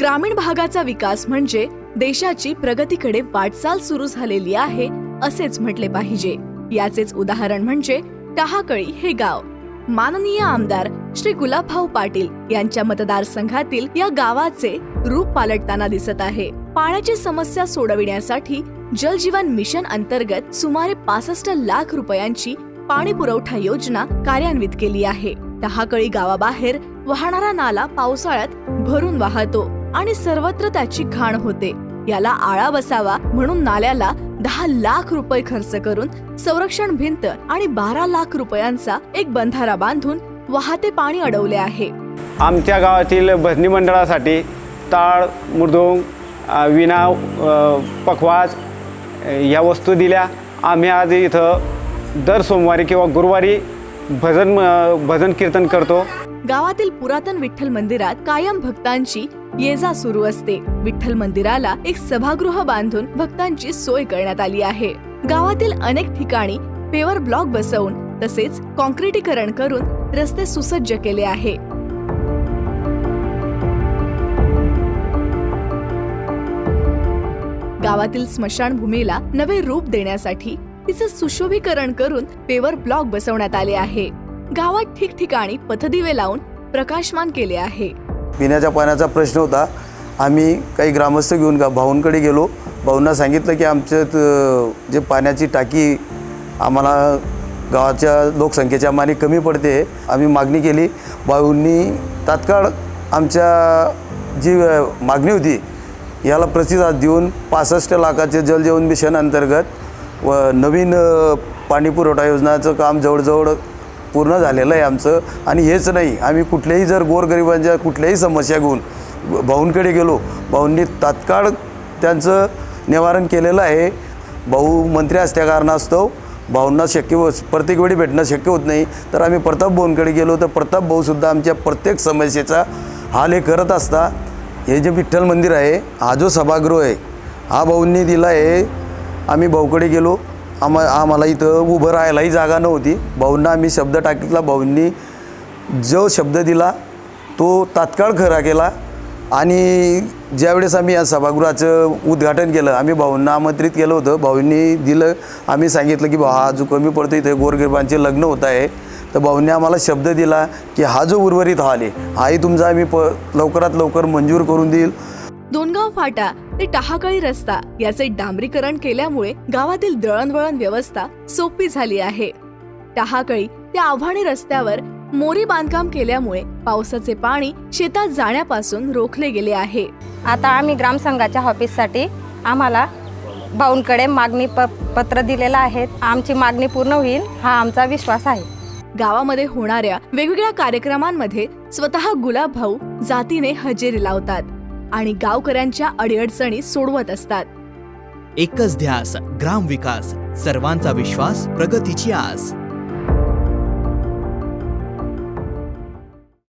ग्रामीण भागाचा विकास म्हणजे देशाची प्रगतीकडे वाटचाल सुरू झालेली आहे असेच म्हटले पाहिजे. याचेच उदाहरण म्हणजे टहाकळी हे गाव. माननीय आमदार श्री गुलाबभाऊ पाटील यांच्या मतदारसंघातील या गावाचे रूप पालटताना दिसत आहे. पाण्याची समस्या सोडविण्यासाठी जलजीवन मिशन अंतर्गत सुमारे पासष्ट लाख रुपयांची पाणी पुरवठा योजना कार्यान्वित केली आहे. टहाकळी गावाबाहेर वाहणारा नाला पावसाळ्यात भरून वाहतो. आणि सर्वत्र त्याची घाण होते. याला आळा बसावा म्हणून नाल्याला दहा लाख रुपये खर्च करून संरक्षण भिंत आणि बारा लाख रुपयांचा एक बंधारा बांधून वाहते पाणी अडवले आहे. आमच्या गावातील भजनी मंडळासाठी टाळ मृदुंग अ, पखवाज या वस्तू दिल्या. आम्ही आज इथं दर सोमवारी किंवा गुरुवारी भजन भजन कीर्तन करतो. गावातील पुरातन विठ्ठल मंदिरात कायम भक्तांची ये जा सुरू असते. विठ्ठल मंदिराला एक सभागृह बांधून भक्तांची सोय करण्यात आली आहे. गावातील अनेक ठिकाणी पेवर ब्लॉक बसवून तसेच कॉन्क्रिटीकरण करून रस्ते सुसज्ज केले आहे. गावातील स्मशानभूमीला नवे रूप देण्यासाठी तिचे सुशोभीकरण करून पेवर ब्लॉक बसवण्यात आले आहे. गावात ठिकठिकाणी पथदिवे लावून प्रकाशमान केले आहे. पिण्याच्या पाण्याचा प्रश्न होता. आम्ही काही ग्रामस्थ घेऊन गा भाऊंकडे गेलो. भाऊंना सांगितलं की आमच्यात जे पाण्याची टाकी आम्हाला गावाच्या लोकसंख्येच्या माने कमी पडते. आम्ही मागणी केली. भाऊंनी तात्काळ आमच्या जी मागणी होती याला प्रतिसाद देऊन पासष्ट लाखाचे जलजीवन मिशन अंतर्गत व नवीन पाणी पुरवठा योजनाचं काम जवळजवळ पूर्ण झालेलं आहे आमचं. आणि हेच नाही आम्ही कुठल्याही जर गोरगरिबांच्या कुठल्याही समस्या घेऊन भाऊंकडे गेलो भाऊंनी तात्काळ त्यांचं निवारण केलेलं आहे. भाऊ मंत्री असल्या कारणास्तव भाऊंना शक्य प्रत्येक वेळी भेटणं शक्य होत नाही. तर आम्ही प्रताप भाऊंकडे गेलो तर प्रताप भाऊसुद्धा आमच्या प्रत्येक समस्येचा हाल हे करत असता. हे जे विठ्ठल मंदिर आहे हा जो सभागृह आहे हा भाऊंनी दिला आहे. आम्ही भाऊकडे गेलो आम्हा आम्हाला इथं उभं राहायलाही जागा नव्हती. भाऊंना आम्ही शब्द टाकितला. भाऊंनी जो शब्द दिला तो तात्काळ खरा केला. आणि ज्यावेळेस आम्ही या सभागृहाचं उद्घाटन केलं आम्ही भाऊंना आमंत्रित केलं होतं. भाऊंनी दिलं आम्ही सांगितलं की भाऊ हा जो कमी पडतो इथे गोरगरिबांचे लग्न होत आहे. तर भाऊंनी आम्हाला शब्द दिला की हा जो उर्वरित हॉल आहे हाही तुमचा आम्ही प लवकरात लवकर मंजूर करून देईल. फाटा ते टहाकळी रस्ता याचे डांबरीकरण केल्यामुळे गावातील दळणवळण व्यवस्था सोपी झाली आहे. टहाकळी ते आव्हाणी रस्त्यावर मोरी बांधकाम केल्यामुळे पावसाचे पाणी शेतात जाण्यापासून रोखले गेले आहे. आता आम्ही ग्रामसंघाच्या ऑफिससाठी आम्हाला भाऊंकडे मागणी प पत्र दिलेलं आहे. आमची मागणी पूर्ण होईल हा आमचा विश्वास आहे. गावामध्ये होणाऱ्या वेगवेगळ्या कार्यक्रमांमध्ये स्वतः गुलाब भाऊ जातीने हजेरी लावतात. आणि गावकऱ्यांच्या अडीअडचणी सोडवत असतात. एकच ध्यास ग्राम विकास सर्वांचा विश्वास प्रगतीची आस.